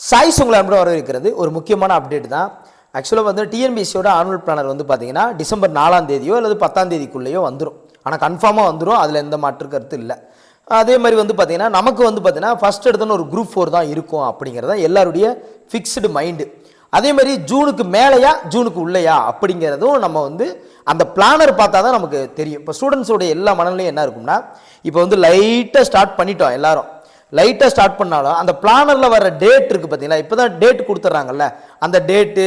Choice உங்களை அன்புடன் வரவேற்கிறது ஒரு முக்கியமான அப்டேட் தான். ஆக்சுவலாக வந்து டிஎன்பிசியோட ஆனுவல் பிளானர் வந்து பார்த்தீங்கன்னா டிசம்பர் நாலாம் தேதியோ அல்லது பத்தாம் தேதிக்குள்ளேயோ வந்துடும் ஆனால் கன்ஃபார்மாக வந்துடும் அதில் எந்த மாற்று கருத்து இல்லை. அதே மாதிரி வந்து பார்த்தீங்கன்னா நமக்கு வந்து பார்த்தீங்கன்னா ஃபஸ்ட் எடுத்தோன்னு ஒரு குரூப் ஃபோர் தான் இருக்கும் அப்படிங்கிறது தான் எல்லாருடைய ஃபிக்ஸ்டு மைண்டு அதே மாதிரி ஜூனுக்கு மேலேயா ஜூனுக்கு உள்ளேயா அப்படிங்கிறதும் நம்ம வந்து அந்த பிளானர் பார்த்தா தான் நமக்கு தெரியும். இப்போ ஸ்டூடெண்ட்ஸோடைய எல்லா மனநிலையும் என்ன இருக்கும்னா இப்போ வந்து லைட்டாக ஸ்டார்ட் பண்ணிட்டோம் எல்லாரும். லைட்டாக ஸ்டார்ட் பண்ணாலும் அந்த பிளானரில் வர டேட் இருக்குது பார்த்தீங்களா? இப்போ தான் டேட் கொடுத்துட்றாங்கல்ல. அந்த டேட்டு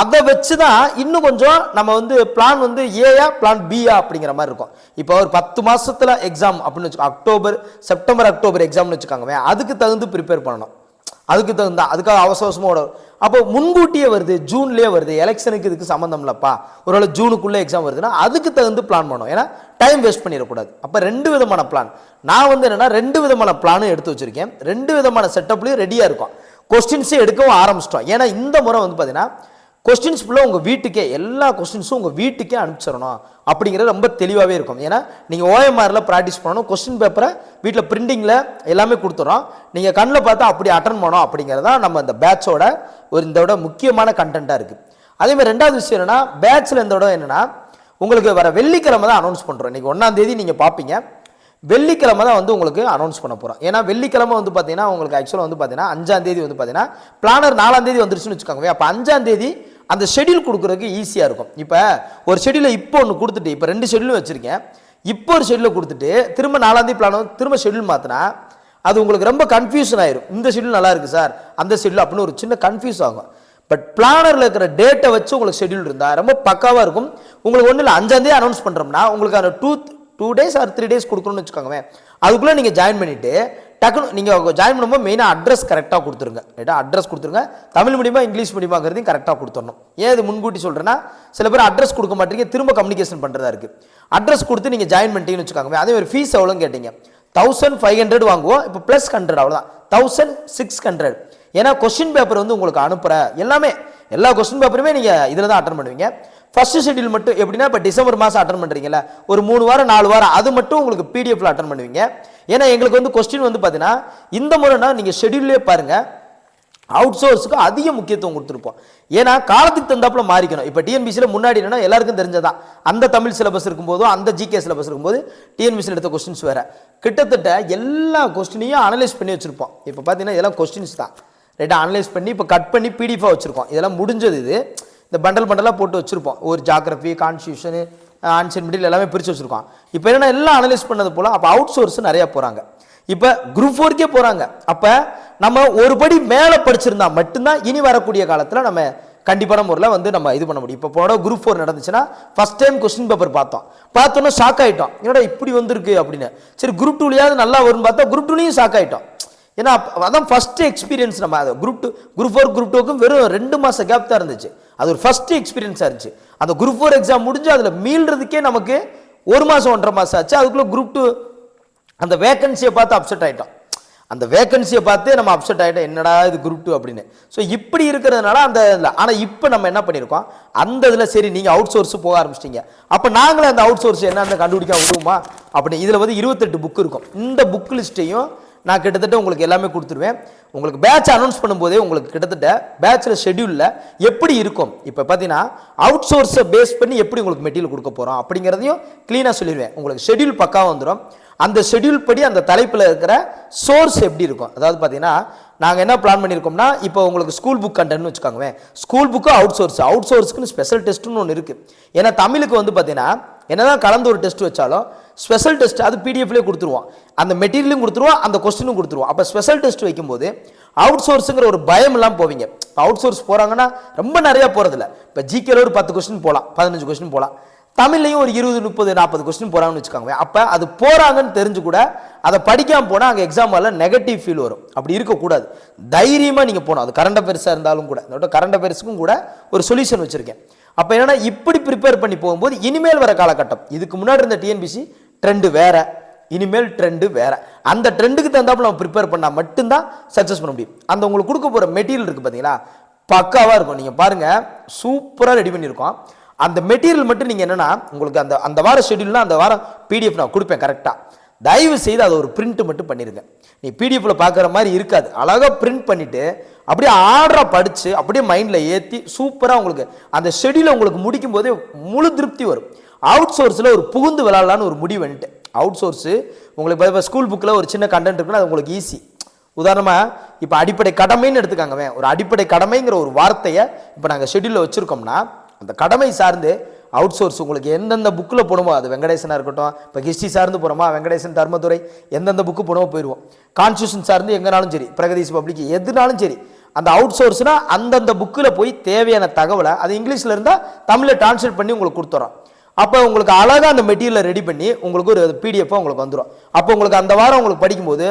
அதை வச்சு தான் இன்னும் கொஞ்சம் நம்ம வந்து பிளான் வந்து ஏயா பிளான் பியா அப்படிங்கிற மாதிரி இருக்கும். இப்போ ஒரு பத்து மாதத்தில் எக்ஸாம் அப்படின்னு வச்சுக்கோ அக்டோபர் செப்டம்பர் அக்டோபர் எக்ஸாம்னு வச்சுக்கோங்க அதுக்கு தகுந்து ப்ரிப்பேர் பண்ணணும். அதுக்கு தகுந்தா அதுக்காக அவசர அவசரமாக ஓட அப்போ முன்கூட்டியே வருது ஜூன்லேயே வருது எலெக்ஷனுக்கு இதுக்கு சம்மந்தம் இல்லைப்பா ஒருவேளை ஜூனுக்குள்ளே எக்ஸாம் வருதுன்னா அதுக்கு தகுந்து பிளான் பண்ணோம் ஏன்னா டைம் வேஸ்ட் பண்ணிடக்கூடாது. அப்போ ரெண்டு விதமான பிளான் நான் வந்து என்னன்னா ரெண்டு விதமான பிளானும் எடுத்து வச்சிருக்கேன். ரெண்டு விதமான செட்டப்லையும் ரெடியாக இருக்கும். கொஸ்டின்ஸே எடுக்கவும் ஆரம்பிச்சிட்டோம். ஏன்னா இந்த முறை வந்து பார்த்தீங்கன்னா கொஸ்டின்ஸ் ஃபுல்லாக உங்கள் வீட்டுக்கே எல்லா கொஸ்டின்ஸும் உங்கள் வீட்டுக்கே அனுப்பிச்சிடணும். அப்படிங்கிறது ரொம்ப தெளிவாகவே இருக்கும். ஏன்னா நீங்கள் ஓஎம்ஆரில் ப்ராக்டிஸ் பண்ணணும். கொஸ்டின் பேப்பரை வீட்டில் பிரிண்டிங்கில் எல்லாமே கொடுத்துறோம். நீங்கள் கண்ணில் பார்த்தா அப்படி அட்டன் பண்ணோம் அப்படிங்கிறது தான் நம்ம இந்த பேட்சோட ஒரு இதோட முக்கியமான கண்டென்ட்டாக இருக்குது அதேமாதிரி ரெண்டாவது விஷயம் என்னென்னா பேட்சில் இந்த இடம் என்னென்னா உங்களுக்கு வர வெள்ளிக்கிழமை தான் அனௌன்ஸ் பண்ணுறோம் இன்றைக்கி ஒன்றாம் தேதி நீங்கள் பார்ப்பீங்க வெள்ளிக்கிழமை தான் வந்து உங்களுக்கு அனௌன்ஸ் பண்ண போகிறோம் ஏன்னா வெள்ளிக்கிழமை வந்து பார்த்தீங்கன்னா உங்களுக்கு ஆக்சுவலாக வந்து பார்த்தீங்கன்னா அஞ்சாம் தேதி வந்து பார்த்தீங்கன்னா பிளானர் நாலாம் தேதி வந்துருச்சுன்னு வச்சுக்கோங்க அப்போ அஞ்சாம் தேதி அந்த ஷெடியூல் கொடுக்குறதுக்கு ஈஸியாக இருக்கும். இப்போ ஒரு ஷெடியூலை இப்போ ஒன்று கொடுத்துட்டு இப்போ ரெண்டு ஷெடியூலும் வச்சுருக்கேன். இப்போ ஒரு ஷெடியூலை கொடுத்துட்டு திரும்ப நாலாந்தேதி பிளான் திரும்ப ஷெடியூல் மாற்றினா அது உங்களுக்கு ரொம்ப கன்ஃபியூஷன் ஆயிரும். இந்த ஷெடியூல் நல்லா இருக்குது சார். அந்த ஷெடியூல் அப்படின்னு ஒரு சின்ன கன்ஃபியூஸ் ஆகும். பட் பிளானரில் இருக்கிற டேட்டை வச்சு உங்களுக்கு ஷெடியூல் இருந்தால் ரொம்ப பக்காவாக இருக்கும். உங்களுக்கு ஒன்றும் இல்லை அஞ்சாந்தேதி அனௌன்ஸ் பண்ணுறோம்னா உங்களுக்கு அந்த two two days or three days கொடுக்கணும்னு வச்சுக்கோங்க அதுக்குள்ளே நீங்கள் ஜாயின் பண்ணிவிட்டு டக்குனு நீங்கள் ஜாயின் பண்ணும்போது மெயினாக அட்ரஸ் கரெக்டாக கொடுத்துருங்க. ரைட்டா அட்ரஸ் கொடுத்துருங்க. தமிழ் மீடியமாக இங்கிலீஷ் மீடியமாங்கிறதையும் கரெக்டாக கொடுத்துடணும். ஏன் இது முன்கூட்டி சொல்கிறேன்னா சில பேர் அட்ரஸ் கொடுக்க மாட்டீங்க திரும்ப கம்யூனிகேஷன் பண்ணுறதா இருக்குது அட்ரஸ் கொடுத்து நீங்கள் ஜாயின் பண்ணிட்டீங்கன்னு வச்சுக்காங்க அதே மாதிரி ஃபீஸ் எவ்வளோன்னு கேட்டீங்க. தௌசண்ட் ஃபைவ் ஹண்ட்ரட் வாங்குவோம் இப்போ ப்ளஸ் ஹண்ட்ரட் அவ்வளோதான் தௌசண்ட் சிக்ஸ் ஹண்ட்ரட் ஏன்னா கொஸ்டின் பேப்பர் வந்து உங்களுக்கு அனுப்புகிற எல்லாமே எல்லா கொஸ்டின் பேப்பருமே நீங்கள் இதில் தான் அட்டன் பண்ணுவீங்க. ஃபஸ்ட்டு ஷெட்யூல் மட்டும் எப்படின்னா இப்போ டிசம்பர் மாதம் அட்டன் பண்ணுறீங்களா ஒரு மூணு வாரம் நாலு வாரம் அது மட்டும் உங்களுக்கு பிடிஎஃப்ல அட்டன் பண்ணுவீங்க. ஏன்னா எங்களுக்கு வந்து கொஸ்டின் வந்து பார்த்தீங்கன்னா இந்த முறைனா நீங்கள் ஷெட்யூல்லே பாருங்கள் அவுட் சோர்ஸுக்கு அதிக முக்கியத்துவம் கொடுத்துருப்போம். ஏன்னா காலத்துக்கு தந்தாப்புல மாறிக்கணும். இப்போ டிஎன்பிசியில் முன்னாடி என்னன்னா எல்லாருக்கும் தெரிஞ்சதான் அந்த தமிழ் சிலபஸ் இருக்கும்போதும் அந்த ஜிகே சிலபஸ் இருக்கும்போது டிஎன்பிசியில் எடுத்த கொஸ்டின்ஸ் வேறு. கிட்டத்தட்ட எல்லா கொஸ்டினையும் அனலைஸ் பண்ணி வச்சுருப்போம். இப்போ பார்த்தீங்கன்னா இதெல்லாம் கொஸ்டின்ஸ் தான். ரைட்டாக அனலைஸ் பண்ணி இப்போ கட் பண்ணி பிடிஎஃபாக வச்சுருக்கோம். இதெல்லாம் முடிஞ்சது இது. இந்த பண்டல் பண்டலாக போட்டு வச்சுருப்போம். ஒரு ஜாகிரபி கான்ஸ்டியூஷனு ஆன்சர் மெட்டீரியல் எல்லாமே பிரித்து வச்சுருக்கோம். இப்போ என்னென்னா எல்லாம் அனலைஸ் பண்ணது போல் அப்போ அவுட் சோர்ஸ் நிறையா போகிறாங்க இப்போ குரூப் ஃபோருக்கே போகிறாங்க அப்போ நம்ம ஒரு படி மேலே படிச்சிருந்தா மட்டும்தான் இனி வரக்கூடிய காலத்தில் நம்ம கண்டிப்பான முறையில் வந்து நம்ம இது பண்ண முடியும். இப்போ போட குரூப் ஃபோர் நடந்துச்சுன்னா ஃபஸ்ட் டைம் கொஸ்டின் பேப்பர் பார்த்தோம். பார்த்தோன்னா ஷாக் ஆகிட்டோம் என்னடா இப்படி வந்திருக்கு அப்படின்னு. சரி குரூப் டூலையாவது நல்லா வரும்னு பார்த்தா குரூப் டூலையும் ஷாக் ஆகிட்டோம் ஏன்னா அதான் ஃபஸ்ட்டு எக்ஸ்பீரியன்ஸ் நம்ம அது group two group four group டூக்கும் வெறும் ரெண்டு மாதம் கேப் தான் இருந்துச்சு. அது ஒரு ஃபஸ்ட்டு எக்ஸ்பீரியன்ஸாக இருந்துச்சு. அந்த குரூப் ஃபோர் எக்ஸாம் முடிஞ்சு அதில் மீள்றதுக்கே நமக்கு ஒரு மாதம் ஒன்றரை மாதம் ஆச்சு. அதுக்குள்ளே குரூப் டூ அந்த வேக்கன்சியை பார்த்து அப்செட் ஆகிட்டோம் அந்த வேக்கன்சியை பார்த்து நம்ம அப்செட் ஆகிட்டோம் என்னடா இது குரூப் டூ அப்படின்னு. ஸோ இப்படி இருக்கிறதுனால அந்த இதில் ஆனால் இப்போ நம்ம என்ன பண்ணியிருக்கோம் அந்த இதில் சரி நீங்கள் அவுட் சோர்ஸ் போக ஆரம்பிச்சிட்டீங்க. அப்போ நாங்களே அந்த அவுட் சோர்ஸ் என்னென்ன கண்டுபிடிக்க விடுவோமா அப்படி இதில் வந்து இருபத்தெட்டு புக் இருக்கும். இந்த புக் லிஸ்ட்டையும் நான் கிட்டத்தட்ட உங்களுக்கு எல்லாமே கொடுத்துருவேன். உங்களுக்கு பேட்ச் அனௌன்ஸ் பண்ணும்போதே உங்களுக்கு கிட்டத்தட்ட பேட்சில் ஷெட்யூலில் எப்படி இருக்கும்? இப்போ பார்த்தீங்கன்னா அவுட் சோர்ஸை பேஸ் பண்ணி எப்படி உங்களுக்கு மெட்டீரியல் கொடுக்க போகிறோம் அப்படிங்கிறதையும் க்ளீனாக சொல்லிடுவேன். உங்களுக்கு ஷெட்யூல் பக்காவாக வந்துடும் அந்த ஷெட்யூல் படி அந்த தலைப்பில் இருக்கிற சோர்ஸ் எப்படி இருக்கும்? அதாவது பார்த்தீங்கன்னா நாங்கள் என்ன பிளான் பண்ணியிருக்கோம்னா இப்போ உங்களுக்கு ஸ்கூல் புக் கண்டென்ட்னு வச்சுக்கோங்க school book out source out சோர்ஸ்க்குன்னு special டெஸ்ட்டுன்னு ஒன்று இருக்குது ஏன்னா தமிழுக்கு வந்து பார்த்தீங்கன்னா என்னதான் கலந்து ஒரு டெஸ்ட் வச்சாலும் ஸ்பெஷல் டெஸ்ட் அது பிடிஎஃப்லேயே கொடுத்துருவோம் அந்த மெட்டீரியலும் கொடுத்துருவோம் அந்த கொஸ்டினும் கொடுத்துருவோம் அப்போ ஸ்பெஷல் டெஸ்ட் வைக்கும்போது அவுட் சோர்ஸுங்கிற ஒரு பயம் இல்லாமல் போவீங்க. அவுட் சோர்ஸ் போகிறாங்கன்னா ரொம்ப நிறையா போகிறதில்ல இப்போ ஜிகேல ஒரு பத்து கொஸ்டின் போகலாம் பதினஞ்சு கொஸ்டின் போகலாம் தமிழ்லையும் ஒரு இருபது முப்பது நாற்பது கொஸ்டின் போகிறாங்கன்னு வச்சுக்கோங்க அப்போ அது போகிறாங்கன்னு தெரிஞ்சு கூட அதை படிக்காமல் போனால் அங்கே எக்ஸாம் வரல நெகட்டிவ் ஃபீல் வரும். அப்படி இருக்கக்கூடாது. தைரியமாக நீங்கள் போகணும். அது கரண்ட் அஃபேர்ஸாக இருந்தாலும் கூட இதோட கரண்ட் அஃபேர்ஸுக்கும் கூட ஒரு சொல்யூஷன் வச்சுருக்கேன். அப்போ என்னென்னா இப்படி ப்ரிப்பேர் பண்ணி போகும்போது இனிமேல் வர காலகட்டம். இதுக்கு முன்னாடி இருந்த டிஎன்பிசி ட்ரெண்டு வேறு. இனிமேல் ட்ரெண்டு வேறு. அந்த ட்ரெண்டுக்கு தகுந்தாப்புல நம்ம ப்ரிப்பேர் பண்ணால் மட்டும்தான் சக்ஸஸ் பண்ண முடியும். அந்த உங்களுக்கு கொடுக்க போகிற மெட்டீரியல் இருக்குது பார்த்தீங்களா பக்காவாக இருக்கும். நீங்கள் பாருங்கள் சூப்பராக ரெடி பண்ணியிருக்கோம். அந்த மெட்டீரியல் மட்டும் நீங்கள் என்னென்னா உங்களுக்கு அந்த அந்த வார ஷெடியூல்னால் அந்த வாரம் பிடிஎஃப் நான் கொடுப்பேன் கரெக்டாக தயவு செய்து அதை ஒரு பிரிண்ட்டு மட்டும் பண்ணிடுங்க நீ பிடிஎஃப்ல பார்க்குற மாதிரி இருக்காது. அழகாக பிரிண்ட் பண்ணிவிட்டு அப்படியே ஆர்டராக படித்து அப்படியே மைண்டில் ஏற்றி சூப்பராக உங்களுக்கு அந்த ஷெடியூலை உங்களுக்கு முடிக்கும் போதே முழு திருப்தி வரும். அவுட் சோர்ஸில் ஒரு புகுந்து விளாட்லான்னு ஒரு முடிவு வந்துட்டு. அவுட் சோர்ஸு உங்களுக்கு இப்போ ஸ்கூல் புக்கில் ஒரு சின்ன கண்டென்ட் இருக்குன்னா அது உங்களுக்கு ஈஸி உதாரணமாக இப்போ அடிப்படை கடமைன்னு எடுத்துக்காங்கவே ஒரு அடிப்படை கடமைங்கிற ஒரு வார்த்தையை இப்போ நாங்கள் ஷெடியூலில் வச்சுருக்கோம்னா அந்த கடமை சார்ந்து அவுட் சோர்ஸ் உங்களுக்கு எந்தெந்த புக்கில் போடுமோ அது வெங்கடேசனாக இருக்கட்டும் இப்போ ஹிஸ்ட்ரி சார்ந்து போகிறோமா வெங்கடேசன் தர்மதுரை எந்தெந்த புக்கு போடுமோ போயிடுவோம் கான்ஸ்டியூஷன் சார்ந்து எங்கனாலும் சரி பிரகதீஷ் பப்ளிக் எதுனாலும் சரி அந்த அவுட் சோர்ஸ்னால் அந்தந்த புக்கில் போய் தேவையான தகவலை அது இங்கிலீஷில் இருந்தால் தமிழில் டிரான்ஸ்லேட் பண்ணி உங்களுக்கு கொடுத்துறோம். அப்போ உங்களுக்கு அழகாக அந்த மெட்டீரியலை ரெடி பண்ணி உங்களுக்கு ஒரு பிடிஎஃபாக உங்களுக்கு வந்துடும் அப்போ உங்களுக்கு அந்த வாரம் உங்களுக்கு படிக்கும்போது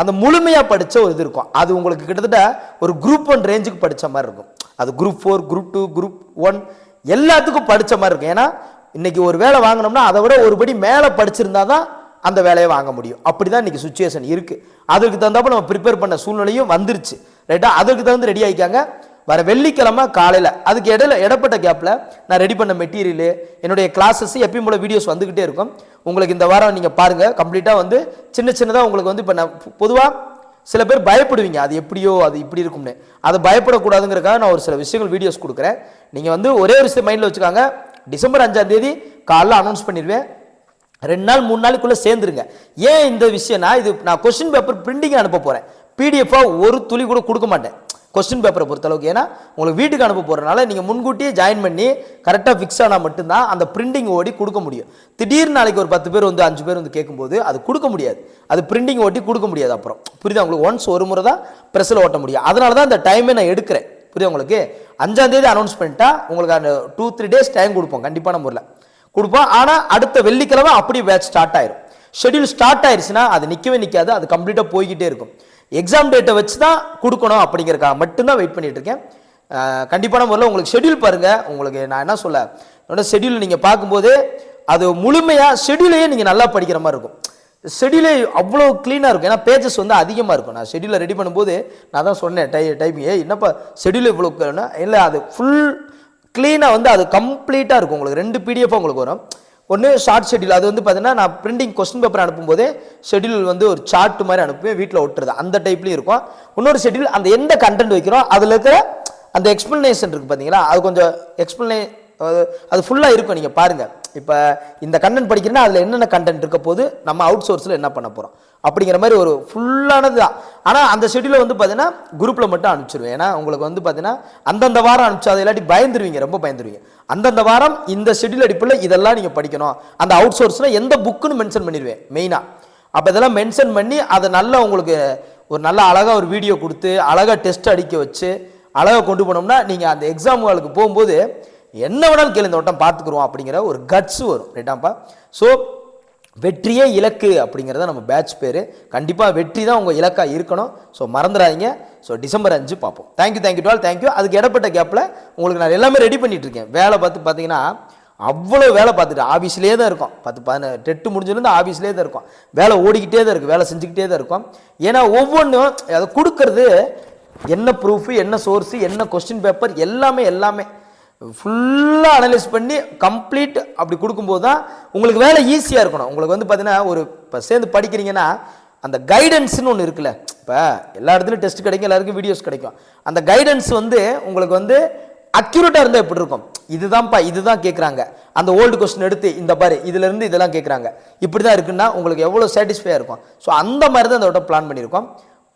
அந்த முழுமையாக படித்த ஒரு இது இருக்கும். அது உங்களுக்கு கிட்டத்தட்ட ஒரு குரூப் ஒன் ரேஞ்சுக்கு படித்த மாதிரி இருக்கும். அது group four group two group one எல்லாத்துக்கும் படித்த மாதிரி இருக்கும். ஏன்னா இன்னைக்கு ஒரு வேலை வாங்கினோம்னா அதை விட ஒரு படி மேலே படிச்சிருந்தா தான் அந்த வேலையை வாங்க முடியும். அப்படி தான் இன்றைக்கி சுச்சுவேஷன் இருக்குது அதுக்கு தகுந்தாப்ப நம்ம ப்ரிப்பேர் பண்ண சூழ்நிலையும் வந்துருச்சு. ரைட்டா அதுக்கு தகுந்து ரெடி ஆகிக்காங்க வர வெள்ளிக்கிழமை காலையில் அதுக்கு இடையில இடப்பட்ட கேப்பில் நான் ரெடி பண்ண மெட்டீரியலு என்னுடைய கிளாஸஸ் எப்பயும் போல வீடியோஸ் வந்துக்கிட்டே இருக்கும். உங்களுக்கு இந்த வாரம் நீங்கள் பாருங்கள் கம்ப்ளீட்டாக வந்து சின்ன சின்னதாக உங்களுக்கு வந்து இப்போ நான் பொதுவாக சில பேர் பயப்படுவீங்க அது எப்படியோ அது இப்படி இருக்கும்னு. அது பயப்படக்கூடாதுங்கிறக்காக நான் ஒரு சில விஷயங்கள் வீடியோஸ் கொடுக்குறேன். நீங்கள் வந்து ஒரே ஒரு விஷயம் மைண்டில் வச்சுக்காங்க. டிசம்பர் அஞ்சாம் தேதி காலைல அனௌன்ஸ் பண்ணிடுவேன். ரெண்டு நாள் மூணு நாளுக்குள்ளே சேர்ந்துருங்க. ஏன் இந்த விஷயம்னா இது நான் கொஸ்டின் பேப்பர் பிரிண்டிங் அனுப்ப போகிறேன் பிடிஎஃபாக ஒரு துளி கூட கொடுக்க மாட்டேன். கொஸ்டின் பேப்பரை பொறுத்தளவுக்கு ஏன்னா உங்களுக்கு வீட்டுக்கு அனுப்ப போகிறனால நீங்கள் முன்கூட்டியே ஜாயின் பண்ணி கரெக்டாக ஃபிக்ஸ் ஆனால் மட்டும்தான் அந்த பிரிண்டிங் ஓடி கொடுக்க முடியும். திடீர்னு நாளைக்கு ஒரு பத்து பேர் வந்து அஞ்சு பேர் வந்து கேட்கும்போது அது கொடுக்க முடியாது. அது பிரிண்டிங் ஓட்டி கொடுக்க முடியாது அப்புறம். புரியுதா உங்களுக்கு? ஒன்ஸ் ஒரு முறை தான் ப்ரெஸ்ஸில் ஓட்ட முடியும். அதனால தான் அந்த டைமே நான் எடுக்கிறேன். புரியுது உங்களுக்கு? அஞ்சாந்தேதி அனௌன்ஸ் பண்ணிட்டா உங்களுக்கு அந்த டூ த்ரீ டேஸ் டைம் கொடுப்போம். கண்டிப்பான முறையில். கொடுப்போம். ஆனால் அடுத்த வெள்ளிக்கிழமை அப்படியே பேட்ச் ஸ்டார்ட் ஆயிரும். ஷெட்யூல் ஸ்டார்ட் ஆயிருச்சுன்னா அது நிற்கவே நிற்காது அது கம்ப்ளீட்டாக போய்கிட்டே இருக்கும். எக்ஸாம் டேட்டை வச்சு தான் கொடுக்கணும் அப்படிங்கிறக்காக மட்டும்தான் வெயிட் பண்ணிகிட்டு இருக்கேன். கண்டிப்பான முறையில் உங்களுக்கு ஷெட்யூல் பாருங்கள் உங்களுக்கு நான் என்ன சொல்ல என்னோட ஷெடியூல் நீங்கள் பார்க்கும்போது அது முழுமையாக ஷெட்யூலையே நீங்கள் நல்லா படிக்கிற மாதிரி இருக்கும். ஷெடியூலே அவ்வளோ க்ளீனாக இருக்கும். ஏன்னா பேஜஸ் வந்து அதிகமாக இருக்கும். நான் ஷெடியூலை ரெடி பண்ணும்போது நான் தான் சொன்னேன் டை டைப்பிங் என்னப்பா ஷெடியூல் இவ்வளோ இல்லை அது ஃபுல் க்ளீனாக வந்து அது கம்ப்ளீட்டாக இருக்கும். உங்களுக்கு ரெண்டு பிடிஎஃப் உங்களுக்கு வரும். ஒன்று ஷார்ட் ஷெடியூல் அது வந்து பார்த்தீங்கன்னா நான் பிரிண்டிங் கொஸ்டின் பேப்பர் அனுப்பும்போது ஷெடியூல் வந்து ஒரு சார்ட் மாதிரி அனுப்புவேன் வீட்டில் ஒட்டுறது. அந்த டைப்லேயும் இருக்கும். இன்னொரு ஷெடியூல் அந்த எந்த கண்டென்ட் வைக்கிறோம் அதில் இருக்கிற அந்த எக்ஸ்பிளனேஷன் இருக்குது பார்த்தீங்களா அது கொஞ்சம் எக்ஸ்பிளனே அது ஃபுல்லாக இருக்கும் நீங்கள் பாருங்கள் இப்போ இந்த கண்டென்ட் படிக்கிறேன்னா அதில் என்னென்ன கண்டென்ட் இருக்க போது நம்ம அவுட் சோர்ஸில் என்ன பண்ண போகிறோம் அப்படிங்கிற மாதிரி ஒரு ஃபுல்லானது தான். ஆனால் அந்த ஷெட்யூலை வந்து பார்த்தீங்கன்னா குரூப்பில் மட்டும் அனுப்பிச்சிருவேன். ஏன்னா உங்களுக்கு வந்து பார்த்தீங்கன்னா அந்தந்த வாரம் அனுப்பிச்சா அதை இல்லாட்டி பயந்துருவீங்க. ரொம்ப பயந்துருவீங்க. அந்தந்த வாரம் இந்த ஷெட்யூல் அடிப்பில் இதெல்லாம் நீங்கள் படிக்கணும். அந்த அவுட் சோர்ஸில் எந்த புக்குன்னு மென்ஷன் பண்ணிடுவேன் மெயினாக அப்போ இதெல்லாம் மென்ஷன் பண்ணி அதை நல்லா உங்களுக்கு ஒரு நல்ல அழகாக ஒரு வீடியோ கொடுத்து அழகாக டெஸ்ட் அடிக்க வச்சு அழகாக கொண்டு போனோம்னா நீங்கள் அந்த எக்ஸாம் ஹாலுக்கு போகும்போது என்ன வேணாலும் கேளு இந்த வட்டம் பார்த்துக்குருவோம் அப்படிங்கிற ஒரு கட்ஸ் வரும். ரைட்டாப்பா ஸோ வெற்றியே இலக்கு அப்படிங்கிறத நம்ம பேட்ச் பேர். கண்டிப்பாக வெற்றி தான் உங்கள் இலக்காக இருக்கணும். ஸோ மறந்துடாதீங்க. ஸோ டிசம்பர் அஞ்சு பார்ப்போம். தேங்க்யூ தேங்க்யூ டுவெல் தேங்க்யூ அதுக்கு இடப்பட்ட கேப்பில் உங்களுக்கு நான் எல்லாமே ரெடி பண்ணிகிட்ருக்கேன் வேலை பார்த்து பார்த்தீங்கன்னா அவ்வளோ வேலை பார்த்துட்டு ஆஃபீஸ்லேயே தான் இருக்கும். பத்து பதின டெட்டு முடிஞ்சிருந்து ஆஃபீஸ்லேயே தான் இருக்கும். வேலை ஓடிக்கிட்டே தான் இருக்கும் வேலை செஞ்சுக்கிட்டே தான் இருக்கும். ஏன்னா ஒவ்வொன்றும் அதை கொடுக்கறது என்ன ப்ரூஃப் என்ன சோர்ஸு என்ன கொஸ்டின் பேப்பர் எல்லாமே எல்லாமே. ஃபுல்லாக அனலைஸ் பண்ணி கம்ப்ளீட் அப்படி கொடுக்கும்போது தான் உங்களுக்கு வேலை ஈஸியாக இருக்கணும். உங்களுக்கு வந்து பார்த்தீங்கன்னா ஒரு இப்போ சேர்ந்து படிக்கிறீங்கன்னா அந்த கைடன்ஸ்னு ஒன்று இருக்குல்ல. இப்போ எல்லா இடத்துலையும் டெஸ்ட் கிடைக்கும் எல்லாருக்கும் வீடியோஸ் கிடைக்கும். அந்த கைடன்ஸ் வந்து உங்களுக்கு வந்து அக்யூரேட்டாக இருந்தால் எப்படி இருக்கும்? இதுதான்ப்பா இதுதான் கேட்குறாங்க அந்த ஓல்டு கொஸ்டின் எடுத்து இந்த பாரு இதுலேருந்து இதெல்லாம் கேட்குறாங்க இப்படி தான் இருக்குன்னா உங்களுக்கு எவ்வளோ சாட்டிஸ்ஃபையாக இருக்கும். ஸோ அந்த மாதிரி தான் அதோட பிளான் பண்ணியிருக்கோம்.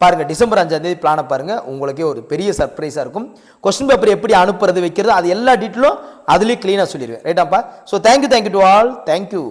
பாருங்கள் டிசம்பர் அஞ்சாம் தேதி பிளானை பாருங்கள் உங்களுக்கே ஒரு பெரிய சர்ப்ரைஸாக இருக்கும். கொஸ்டின் பேப்பர் எப்படி அனுப்புறது வைக்கிறது அது எல்லா டீட்டெயிலும் அதுலேயும் க்ளீனாக சொல்லிடுவேன். ரைட்டாப்பா so thank you thank you to all thank you